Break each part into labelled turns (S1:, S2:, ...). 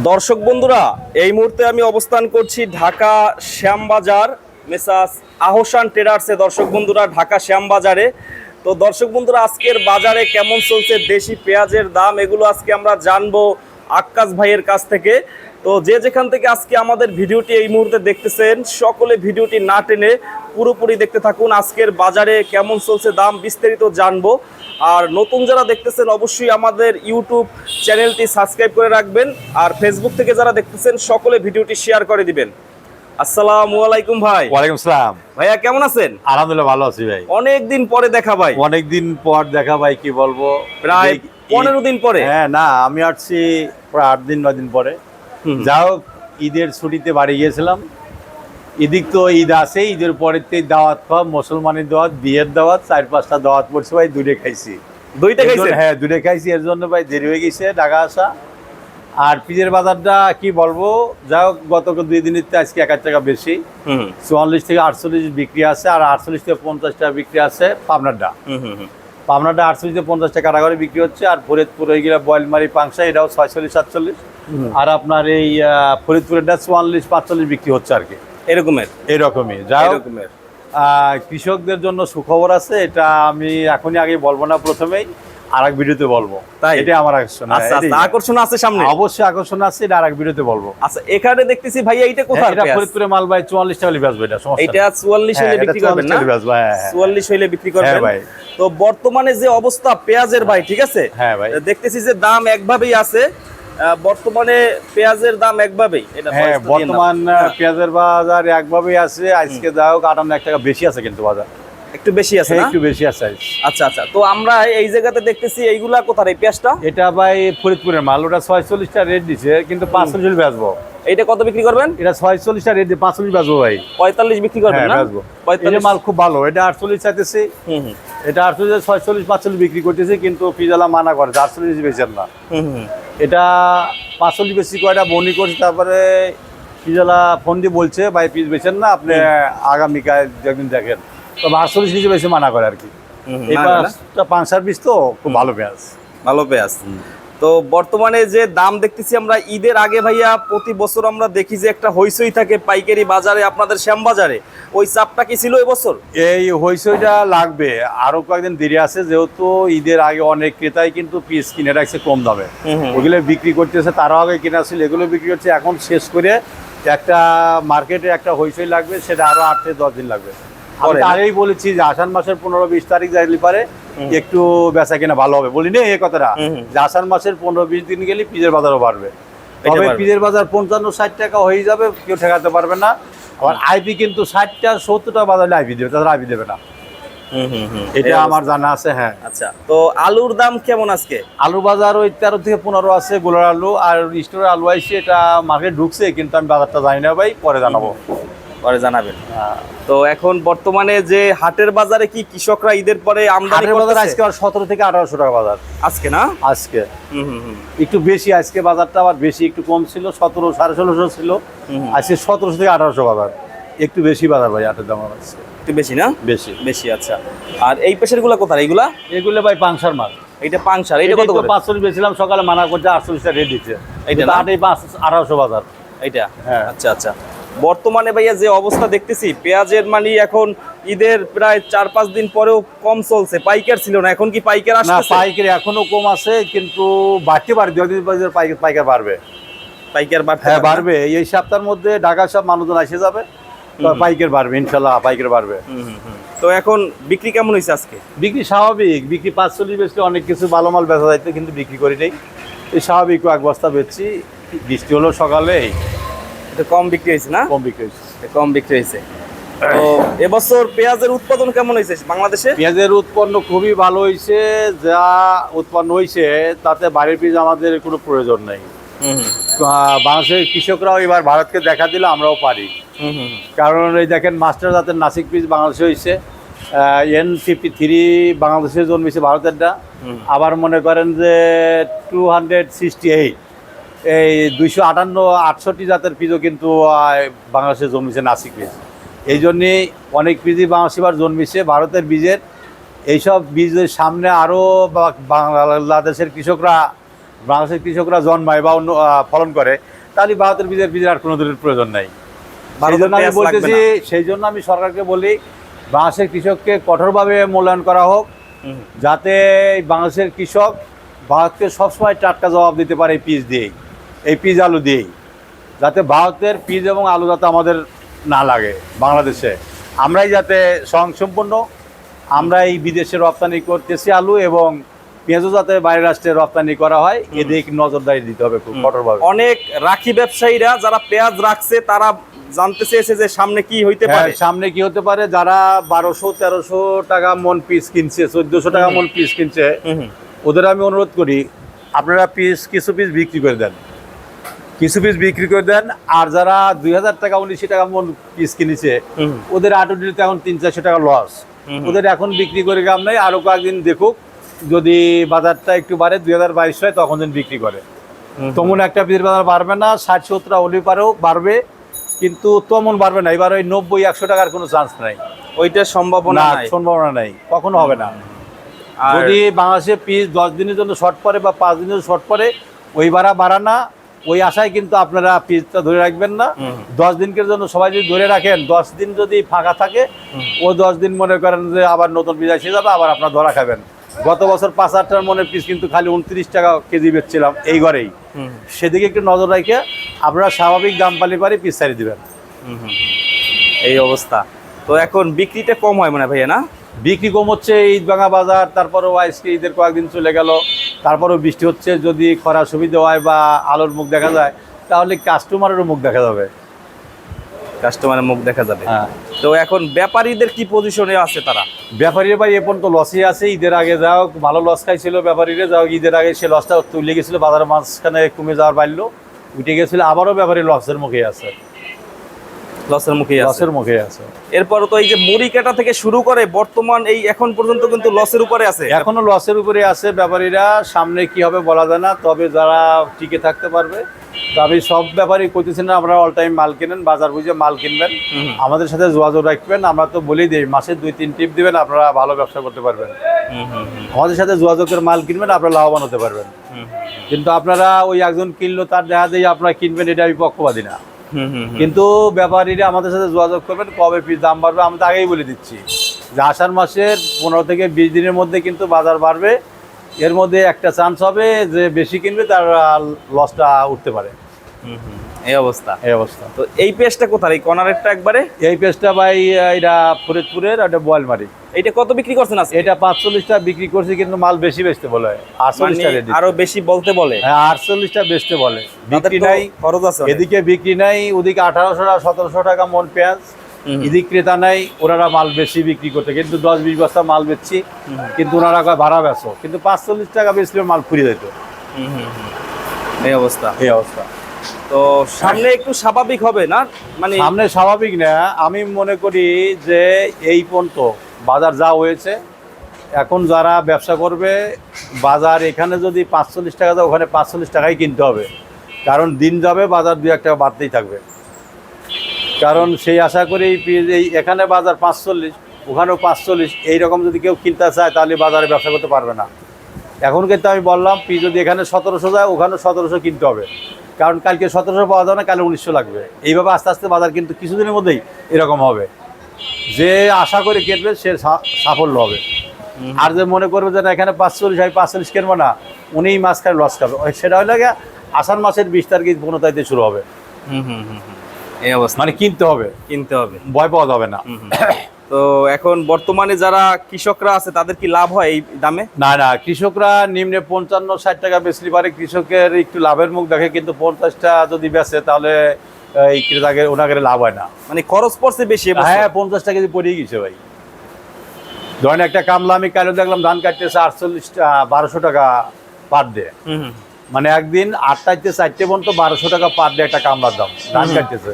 S1: দর্শক বন্ধুরা, এই মুহূর্তে আমি অবস্থান করছি ঢাকা শ্যামবাজার মেসাস আহসান ট্রেডার্সে দর্শক বন্ধুরা, ঢাকা শ্যামবাজারে। তো দর্শক বন্ধুরা, আজকের বাজারে কেমন চলছে দেশি পেঁয়াজের দাম, এগুলো আজকে আমরা জানব আক্কাস ভাইয়ের কাছ থেকে। তো যে যেখান থেকে আজকে আমাদের ভিডিওটি এই মুহূর্তে দেখতেছেন, সকলে ভিডিওটি না টেনে পুরোপুরি দেখতে থাকুন আজকের বাজারে কেমন চলছে দাম বিস্তারিত জানব। আর নতুন যারা দেখতেছেন অবশ্যই আমাদের ইউটিউব চ্যানেলটি সাবস্ক্রাইব করে রাখবেন আর ফেসবুক থেকে যারা দেখতেছেন সকলে ভিডিওটি শেয়ার করে দিবেন। আসসালামু আলাইকুম ভাই।
S2: ওয়ালাইকুম সালাম।
S1: ভাইয়া কেমন আছেন?
S2: আলহামদুলিল্লাহ ভালো আছি ভাই।
S1: অনেক দিন পরে দেখা ভাই।
S2: অনেকদিন পর দেখা ভাই কি বলব?
S1: প্রায় পনেরো দিন পরে।
S2: হ্যাঁ না আমি আসছি প্রায় আট দিন নয় দিন পরে। ঈদের ছুটিতে বাড়ি গিয়েছিলাম। এদিক তো ঈদ আছে ঈদের পরেতে দাওয়াত খাওয়া মুসলমানের দাওয়াত বিয়ের দাওয়াত চার পাঁচটা দাওয়াত পড়ছে ভাই দুটো খাইছি।
S1: দুইটা
S2: এর
S1: খাইছেন?
S2: হ্যাঁ দূরে খাইছি এর জন্য ভাই দেরি হয়ে গেছে ঢাকা আসা। আর পিজের বাজারটা কি বলব যাই হোক গত দুই দিনের তো আজকে এক হাজার টাকা বেশি।
S1: হুম
S2: চুয়াল্লিশ থেকে আটচল্লিশ বিক্রি আছে আর আটচল্লিশ থেকে পঞ্চাশ টাকা বিক্রি আছে পাবনারটা পাবনাটা আটচল্লিশ থেকে পঞ্চাশ টাকা কারাগারে বিক্রি হচ্ছে আর ফরিদপুর হয়ে গেলে বয়েলমারি পাংশা এটাও ছয়চল্লিশ সাতচল্লিশ। আর আপনার এই ফরিদপুরেরটা চুয়াল্লিশ পাঁচচল্লিশ বিক্রি হচ্ছে আর কি।
S1: এরকমের
S2: এরকমই যাই
S1: এরকমের
S2: কৃষকদের জন্য সুখবর আছে এটা আমি এখনই আগে বলব না প্রথমেই আর এক ভিডিওতে বলব
S1: তাই?
S2: এটা আমার আকর্ষণ হ্যাঁ,
S1: আচ্ছা আচ্ছা
S2: এটাই।
S1: আকর্ষণ আছে সামনে
S2: অবশ্যই আকর্ষণ আছে এটা আর এক ভিডিওতে বলব
S1: আচ্ছা এখানে দেখতেছি ভাইয়া এটা কোথায়
S2: হ্যাঁ, এটা ফরিদপুরে মাল ভাই চুয়াল্লিশ টাকা বেচবো এটা সমস্যা
S1: এটা
S2: নেই।
S1: চুয়াল্লিশ
S2: হ্যাঁ,
S1: হলে বিক্রি করবেন না
S2: টাকা বেচবো, হ্যাঁ, হ্যাঁ।
S1: চুয়াল্লিশ হলে বিক্রি করবেন
S2: হ্যাঁ ভাই।
S1: তো বর্তমানে যে অবস্থা পেঁয়াজের ভাই ঠিক আছে
S2: হ্যাঁ ভাই।
S1: দেখতেছি যে দাম একভাবেই আছে বর্তমানে পেঁয়াজের দাম একভাবেই
S2: হ্যাঁ। বর্তমান পেঁয়াজের বাজার একভাবেই আছে আজকে যা হোক আটান্ন এক টাকা বেশি আছে কিন্তু বাজার।
S1: একটু বেশি আছে
S2: হ্যাঁ, একটু বেশি আছে
S1: আচ্ছা আচ্ছা তো আমরা এই জায়গাতে দেখতেছি এইগুলা কোথায় এই পেঁয়াজটা?
S2: এটা ভাই ফরিদপুরের মাল ওটা ছয়চল্লিশটা রেট দিছে কিন্তু পাঁচচল্লিশ বেচবো।
S1: এইটা কত বিক্রি করবেন?
S2: এটা ছয়চল্লিশটা রেট দিয়ে পাঁচচল্লিশ বেচবো ভাই।
S1: পঁয়তাল্লিশ বিক্রি করবেন
S2: হ্যাঁ
S1: না?
S2: বেচবো এই যে
S1: পঁয়তাল্লিশ
S2: মাল খুব ভালো। এটা আটচল্লিশ চাইতেছি।
S1: হুম হুম।
S2: এটা আটচল্লিশ ছয়চল্লিশ পাঁচচল্লিশ বিক্রি করতেছে কিন্তু পিজালা মানা করে আটচল্লিশ বেচেন না।
S1: হুম হুম।
S2: এটা পাঁচচল্লিশ বেশি কয়টা বনি করছে তারপরে পিজালা ফোন দিয়ে বলছে ভাই পিস বেচেন না আপনি আগামীকাল একদিন দেখেন। তবে আটচল্লিশ নিচে বেশি মানা করে আর কি। এই। পাঁচটা পাঁচশার পিস তো খুব ভালো পেঁয়াজ।
S1: ভালো পেঁয়াজ। তো বর্তমানে যে দাম দেখতেছি আমরা ঈদের আগে ভাইয়া প্রতি বছর আমরা দেখি যে একটা হইচই থাকে পাইকারি বাজারে আপনাদের শ্যামবাজারে। ওই চাপটা কি ছিল এবছর?
S2: এই হইচইটা লাগবে। আরও কয়েকদিন দেরি আছে যেহেতু ঈদের আগে অনেক ক্রেতাই কিন্তু পিস কিনে রাখছে কম দামে। ওগুলো বিক্রি করতেছে তারও আগে কেনা ছিল এগুলো বিক্রি করছে। এখন শেষ করে একটা মার্কেটে একটা হইচই লাগবে সেটা আরও আট থেকে দশ দিন লাগবে। আমি আগেই বলেছি যে আষাঢ় মাসের পনেরো বিশ তারিখ যাইলে পারে একটু বেচা কেনা ভালো হবে। বলি না এই কথাটা। যে আষাঢ় মাসের পনেরো বিশ দিন গেলে পিজের বাজারও বাড়বে। তবে পিজের বাজার পঞ্চান্ন ষাট টাকা হয়ে যাবে কেউ ঠেকাতে পারবে না। আবার আইপি কিন্তু ষাটটা সত্তর টাকা বাজারে আইপি দেবে তাদের আইপি দেবে না। এটা আমার জানা আছে হ্যাঁ।
S1: আচ্ছা তো আলুর দাম কেমন আজকে?
S2: আলু বাজার ওই তেরো থেকে পনেরো আছে গোলার আলু আর স্টোরের আলু আইসে এটা মার্কেট ঢুকছে কিন্তু আমি বাজারটা জানি না ভাই পরে জানাব।
S1: পরে জানাবেন। তো এখন বর্তমানে যে হাটের বাজারে কি কৃষকরা ঈদের পরে আমদানি
S2: হাটের বাজার আজকে আর সতেরো থেকে আঠারোশো টাকা বাজার।
S1: আজকে না?
S2: আজকে।
S1: হুম হুম হুম।
S2: একটু বেশি আজকে বাজারটা আবার বেশি একটু কম ছিল সতেরো সাড়ে ষোলোশো ছিল। আজকে সতেরোশো থেকে আঠারোশো বাজার। একটু বেশি বাজার ভাই আটের দাম আছে
S1: একটু বেশি না?
S2: বেশি।
S1: বেশি আচ্ছা। আর এই পেশেরগুলা কোথায় এইগুলা
S2: এগুলো? ভাই পাংশার মাল।
S1: এইটা পাংশার এইটা
S2: এটা
S1: কত করে?
S2: পাঁচচল্লিশ বেছিলাম সকালে মানা করছে আটচল্লিশটা রেট দিচ্ছে।
S1: এইটা না?
S2: আটে পাঁচ আঠারোশো বাজার।
S1: এইটা?
S2: হ্যাঁ।
S1: আচ্ছা আচ্ছা। বর্তমানে ভাইয়া যে অবস্থা দেখতেছি পেঁয়াজের মানে এখন ঈদের প্রায় চার পাঁচ দিন পরেও কম চলছে। পাইকার ছিল না এখন কি পাইকার
S2: না
S1: আসছে
S2: পাইকারি এখনও কম আছে কিন্তু বাড়তে পারে দু একদিন পরে পাইকার পাইকার বাড়বে।
S1: পাইকার বাড়তে
S2: হ্যাঁ বাড়বে। এই সপ্তাহের মধ্যে ঢাকা সব মানুষজন এসে যাবে পাইকার বাড়বে ইনশাল্লাহ পাইকার বাড়বে।
S1: তো এখন বিক্রি কেমন হয়েছে আজকে?
S2: বিক্রি স্বাভাবিক। বিক্রি পাঁচ চল্লিশ বেচলে অনেক কিছু ভালো মাল বেচা যাইতো কিন্তু বিক্রি করি নেই। এই স্বাভাবিক এক বস্তা বেচছি। বৃষ্টি হলো সকালে
S1: এটা কম বিক্রি হয়েছে না?
S2: কম বিক্রি হয়েছে।
S1: কম বিক্রি হয়েছে। তো এবছর পেঁয়াজের উৎপাদন কেমন হয়েছে বাংলাদেশে?
S2: পেঁয়াজের উৎপন্ন খুবই ভালো হয়েছে যা উৎপন্ন হয়েছে তাতে বাড়ির পিস আমাদের কোনো প্রয়োজন নেই। বাংলাদেশের কৃষকরাও এবার ভারতকে দেখা দিলে আমরাও পারি। কারণ এই দেখেন মাস্টার জাতের নাসিক পিস বাংলাদেশে হয়েছে এন ফিফটি থ্রি বাংলাদেশে জন্মেছে ভারতেরটা। আবার মনে করেন যে টু হান্ড্রেড সিক্সটি এইট এই দুইশো আটান্ন আটষট্টি জাতের পিজও কিন্তু বাংলাদেশে জন্মেছে নাসিক পিস এই জন্যে অনেক পিসই বাংলাদেশে এবার জন্মেছে ভারতের বীজের। এইসব বীজের সামনে আরও বাংলাদেশের কৃষকরা বাংলাদেশের কৃষকরা জন্মায় বা অন্য ফলন করে তাহলে ভারতের বীজের বীজের আর কোনো দিনের প্রয়োজন নাই। সেই জন্য আমি বলতেছি সেই জন্য আমি সরকারকে বলি বাংলাদেশের কৃষককে কঠোরভাবে মূল্যায়ন করা হোক যাতে বাংলাদেশের কৃষক ভারতকে সবসময় টাটকা জবাব দিতে পারে পিস দিয়েই। এই পিস আলু দিয়েই। যাতে ভারতের পিস এবং আলু যাতে আমাদের না লাগে বাংলাদেশে। আমরাই যাতে স্বয়ংসম্পূর্ণ আমরা এই বিদেশে রপ্তানি করতেছি আলু এবং পেঁয়াজও যাতে বাইরের রাষ্ট্রে রপ্তানি করা হয় এদিকে নজরদারি দিতে হবে খুব কঠোরভাবে।
S1: অনেক রাখি ব্যবসায়ীরা যারা পেঁয়াজ রাখছে তারা জানতে চেয়েছে যে সামনে কি হইতে
S2: হ্যাঁ,
S1: পারে।
S2: সামনে কি হতে পারে? যারা বারোশো তেরোশো টাকা মন পিস কিনছে চোদ্দশো টাকা মন পিস কিনছে। ওদের আমি অনুরোধ করি আপনারা পিস কিছু পিস বিক্রি করে দেন। কিছু পিস বিক্রি করে দেন আর যারা দুই হাজার টাকা উনিশশো টাকা মন পিস কিনেছে
S1: ওদের
S2: ওদের আটুটিতে এখন তিন চারশো টাকা লস ওদের এখন বিক্রি করে কাম নাই আরও কয়েকদিন দেখুক যদি বাজারটা একটু বাড়ে দুই হাজার বাইশ হয় তখন দিন বিক্রি করে। তমন একটা পিসের বাজার বাড়বে না ষাট সত্তর হলে পারেও বাড়বে কিন্তু তমন বাড়বে না এবার ওই নব্বই একশো টাকার কোনো চান্স নাই।
S1: ওইটা সম্ভাবনা
S2: সম্ভাবনা নাই কখনো হবে না।
S1: আর
S2: যদি বাংলাদেশে পিস দশ দিনের জন্য শর্ট পড়ে বা পাঁচ দিনের জন্য শর্ট পড়ে ওই ভাড়া বাড়া না ওই আশায় কিন্তু আপনারা পিসটা ধরে রাখবেন না। দশ দিনকের জন্য সবাই যদি ধরে রাখেন দশ দিন যদি ফাঁকা থাকে ও দশ দিন মনে করেন যে আবার নতুন পিস এসে যাবে আবার আপনার ধরা খাবেন। গত বছর পাঁচ হাজার মনের পিস কিন্তু খালি উনত্রিশ টাকা কেজি বেচছিলাম এই ঘরেই। সেদিকে একটু নজর রেখে আপনারা স্বাভাবিক দাম পালি পারি পিস ছাড়ি দিবেন।
S1: এই অবস্থা। তো এখন বিক্রিটা কম হয় মানে ভাইয়া না?
S2: বিক্রি কম হচ্ছে ঈদ ভাঙা বাজার তারপরেও আজকে ঈদের কয়েকদিন চলে গেল। তারপরেও বৃষ্টি হচ্ছে যদি খরা সুবিধা হয় বা আলোর মুখ দেখা যায় তাহলে কাস্টমারেরও মুখ দেখা যাবে।
S1: কাস্টমারের মুখ দেখা যাবে।
S2: হ্যাঁ।
S1: তো এখন ব্যাপারীদের কি পজিশনে আছে তারা?
S2: ব্যাপারীরা ভাই এ পর্যন্ত লসই আছে ঈদের আগে যাও ভালো লস খাইছিল ব্যাপারীরা যাও ঈদের আগে সে লসটা তুলে গেছিল বাজারের মাঝখানে কমে যাওয়ার বাড়লো উঠে গেছিল আবারও ব্যাপারী লসের মুখে আছে।
S1: লসের মুখে
S2: লসের মুখে আছে।
S1: এরপরে তো এই যে মুড়ি কাটা থেকে শুরু করে বর্তমান এই এখন পর্যন্ত কিন্তু লসের উপরে আছে।
S2: এখনও লসের উপরে আছে ব্যাপারীরা সামনে কি হবে বলা যায় না তবে যারা টিকে থাকতে পারবে আমি সব ব্যাপারই করতেছি না আপনারা অল টাইম মাল কিনেন বাজার বুঝে মাল কিনবেন। আমাদের সাথে যোগাযোগ রাখবেন আমরা তো বলেই দিই মাসে দুই তিন টিপ দিবেন আপনারা ভালো ব্যবসা করতে পারবেন। আমাদের সাথে যোগাযোগের মাল কিনবেন আপনারা লাভবান হতে পারবেন। কিন্তু আপনারা ওই একজন কিনলো তার দেখা দিয়ে আপনারা কিনবেন এটা আমি পক্ষপাতি না। কিন্তু ব্যাপারীরা আমাদের সাথে যোগাযোগ করবেন কবে পিস দাম বাড়বে আমি তো আগেই বলে দিচ্ছি। যে আষাঢ় মাসের পনেরো থেকে বিশ দিনের মধ্যে কিন্তু বাজার বাড়বে এর মধ্যে একটা চান্স হবে যে বেশি কিনবে তার লসটা উঠতে পারে।
S1: হুম, হুম, এই অবস্থা।
S2: এই অবস্থা।
S1: তো এই পেজটা কোথায় এই কর্নারেরটা একবারে?
S2: এই পেজটা ভাই এটা ফরিদপুরের এটা বয়েলমারি।
S1: এইটা কত বিক্রি করছেন আজকে?
S2: এটা পাঁচচল্লিশটা বিক্রি করছি কিন্তু মাল বেশি বেচতে বলে।
S1: মানে
S2: আটচল্লিশটা রেডি
S1: আরও বেশি বলতে বলে।
S2: হ্যাঁ আটচল্লিশটা বেচতে বলে। বিক্রি নাই।
S1: খরচ আছে
S2: এদিকে বিক্রি নাই ওদিকে আঠারোশো টাকা সতেরোশো টাকা মন পেঁয়াজ। এদিক ক্রেতা নাই ওনারা মাল বেশি বিক্রি করতে কিন্তু দশ বিশ বস্তা মাল বেচছি কিন্তু ওনারা কয় ভাড়া বেচো। কিন্তু পাঁচচল্লিশ টাকা বেচলে মাল ফুরিয়ে যেত।
S1: এই অবস্থা।
S2: এই অবস্থা।
S1: তো সামনে একটু স্বাভাবিক হবে না? মানে
S2: সামনে স্বাভাবিক না, আমি মনে করি যে এই পর্যন্ত বাজার যা হয়েছে, এখন যারা ব্যবসা করবে, বাজার এখানে যদি পাঁচচল্লিশ টাকা দেয় ওখানে পাঁচচল্লিশ টাকাই কিনতে হবে। কারণ দিন যাবে বাজার দু এক টাকা বাড়তেই থাকবে। কারণ সেই আশা করি এই এখানে বাজার পাঁচচল্লিশ, ওখানেও পাঁচচল্লিশ, এইরকম যদি কেউ কিনতে চায়, তাহলে বাজারে ব্যবসা করতে পারবে না। এখন কিন্তু আমি বললাম, পি যদি এখানে সতেরোশো যায় ওখানে সতেরোশো কিনতে হবে। কারণ কালকে সতেরোশো পাওয়া যাবে না কালে উনিশশো লাগবে। এইভাবে আস্তে আস্তে বাজার কিন্তু কিছুদিনের মধ্যেই এরকম হবে। যে আশা করে কেটবে সে সাফল্য হবে। আর যে মনে করবে যে না এখানে পাঁচচল্লিশ আমি পাঁচচল্লিশ কিনবো না উনিই মাঝখানে লস খাবে। সেটা হলে গিয়ে আষাঢ় মাসের বিশ তারিখে পনেরো তারিখে শুরু হবে।
S1: হুম, হুম, হুম, হুম। এই অবস্থা।
S2: মানে কিনতে হবে।
S1: কিনতে হবে।
S2: ভয় পাওয়া যাবে না।
S1: তো এখন বর্তমানে যারা কৃষকরা আছে তাদের কি লাভ হয় এই দামে?
S2: না না কৃষকরা নিম্নে পঞ্চান্ন ষাট টাকা বেচলে পারে। কৃষকের একটু লাভের মুখ দেখে কিন্তু পঞ্চাশটা যদি বেচে তাহলে এই ক্রেতাকে ওনাকে লাভ হয় না।
S1: মানে খরচ পড়ছে বেশি
S2: হ্যাঁ পঞ্চাশ টাকা কেজি পড়েই গেছে ভাই। ধরেন একটা কামলা আমি কালো দেখলাম ধান কাটতেছে আটচল্লিশ বারোশো টাকা পার ডে। মানে একদিন আটটাইতে চারটে পর্যন্ত বারোশো টাকা পার ডে একটা কামলার দাম ধান কাটতেছে।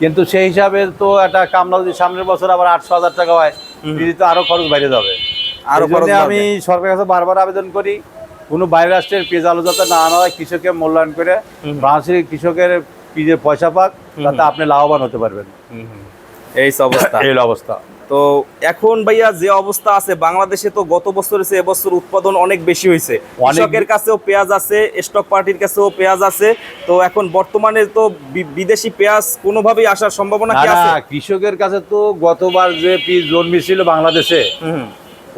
S2: কিন্তু সেই হিসাবে তো একটা কামলা যদি সামনের বছর আবার আটশো হাজার টাকা হয়। দিদি তো আরও খরচ বাইরে যাবে
S1: আরও
S2: জন্যে আমি সরকারের কাছে বারবার আবেদন করি কোনো বাইরের রাষ্ট্রের পেজ আলু যাতে না আনা হয় কৃষকের মূল্যায়ন করে। বাংলাদেশের কৃষকের পিজের পয়সা পাক। তাতে আপনি লাভবান হতে পারবেন।
S1: এই অবস্থা
S2: এই অবস্থা
S1: তো এখন ভাইয়া যে অবস্থা আছে বাংলাদেশে তো গত বছর চেয়ে এবছর উৎপাদন অনেক বেশি হয়েছে। কৃষকের কাছেও পেঁয়াজ আছে স্টক পার্টির কাছেও পেঁয়াজ আছে। তো এখন বর্তমানে তো বিদেশি পেঁয়াজ কোনোভাবেই আসার সম্ভাবনা কি আছে?
S2: কৃষকের কাছে তো গতবার যে পিস জন্মেছিল বাংলাদেশে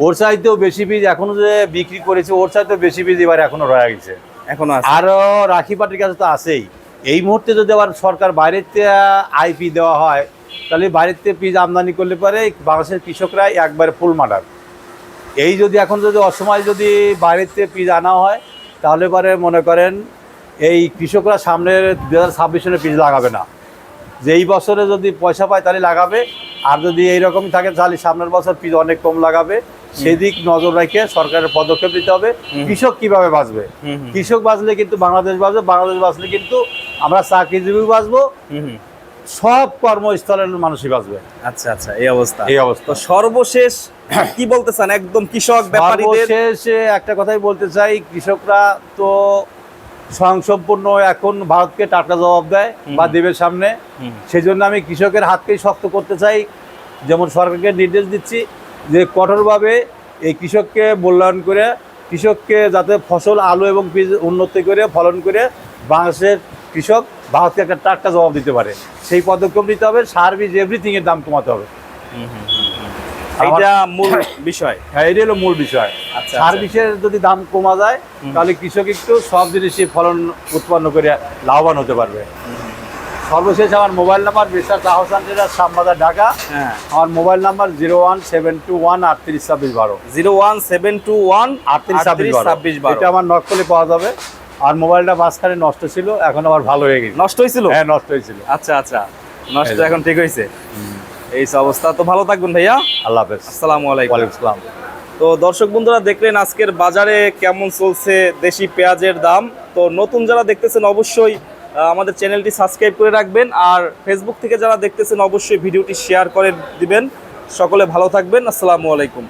S2: ওর চাইতেও বেশি বীজ এখনও যে বিক্রি করেছে ওর চাইতেও বেশি বীজ এবার এখনও রয়ে গেছে।
S1: এখনও
S2: আরও রাখি পাটির কাছে তো আছেই। এই মুহূর্তে যদি আবার সরকার বাইরের থেকে আইপি দেওয়া হয় তাহলে থেকে পিস আমদানি করলে পরে বাংলাদেশের কৃষকরা একবারে ফুল মার্ডার এই যদি এখন যদি অসময় যদি থেকে পিস আনা হয় তাহলে পরে মনে করেন এই কৃষকরা সামনের দু হাজার ছাব্বিশ সনে পিস লাগাবে না। যে এই বছরে যদি পয়সা পায় তাহলে লাগাবে আর যদি এইরকমই থাকে তাহলে সামনের বছর পিস অনেক কম লাগাবে। সেদিক নজর রেখে সরকারের পদক্ষেপ নিতে হবে। কৃষক কীভাবে বাঁচবে? কৃষক বাঁচলে কিন্তু বাংলাদেশ বাঁচবে বাংলাদেশ বাঁচলে কিন্তু আমরা চাকরিজীবী বাঁচবো। সব কর্মস্থলের মানুষই বাঁচবে।
S1: আচ্ছা আচ্ছা এই অবস্থা।
S2: এই অবস্থা।
S1: সর্বশেষ কি বলতে চান? একদম কৃষক ব্যাপারীদের
S2: সর্বশেষে একটা কথাই বলতে চাই কৃষকরা তো স্বয়ংসম্পূর্ণ এখন ভারতকে টাটকা জবাব দেয় বা। দেবের সামনে। সেই জন্য আমি কৃষকের হাতকেই শক্ত করতে চাই। যেমন সরকারকে নির্দেশ দিচ্ছি যে কঠোরভাবে এই কৃষককে মূল্যায়ন করে কৃষককে যাতে ফসল আলু এবং বীজ উন্নতি করে ফলন করে বাংলাদেশের কৃষক ভারতকে একটা টাটকা জবাব দিতে পারে। সেই পদক্ষেপ নিতে হবে সার বীজ এভরিথিং এর দাম কমাতে হবে।
S1: এইটা মূল বিষয়।
S2: হ্যাঁ এটাই হলো মূল বিষয়।
S1: আচ্ছা,
S2: সার
S1: আচ্ছা।
S2: বিষের যদি দাম কমা যায় তাহলে কৃষক একটু সব জিনিসই ফলন উৎপন্ন করে লাভবান হতে পারবে। সর্বশেষ আমার মোবাইল নাম্বার বিশ্বাস আহসান ট্রেডার শ্যামবাজার ঢাকা।
S1: হ্যাঁ।
S2: আমার mobile number zero one seven two one আটত্রিশ ছাব্বিশ বারো।
S1: Zero one seven two one
S2: আটত্রিশ ছাব্বিশ
S1: ছাব্বিশ
S2: বারো। এটা আমার নক করলে পাওয়া যাবে। আর মোবাইলটা মাঝখানে নষ্ট ছিল এখন আবার ভালো হয়ে গেছে।
S1: নষ্ট হয়েছিল?
S2: হ্যাঁ নষ্ট হয়েছিল।
S1: আচ্ছা আচ্ছা। নষ্ট এখন ঠিক হয়েছে? এই অবস্থা। তো ভালো থাকবেন ভাইয়া।
S2: আল্লাহ হাফেজ।
S1: আসসালামু আলাইকুম।
S2: ওয়ালাইকুম আসসালাম।
S1: তো দর্শক বন্ধুরা দেখলেন আজকের বাজারে কেমন চলছে দেশি পেঁয়াজের দাম? তো নতুন যারা দেখতেছেন অবশ্যই আমাদের চ্যানেলটি সাবস্ক্রাইব করে রাখবেন। আর ফেসবুক থেকে যারা দেখতেছেন অবশ্যই ভিডিওটি শেয়ার করে দিবেন। সকলে ভালো থাকবেন। আসসালামু আলাইকুম।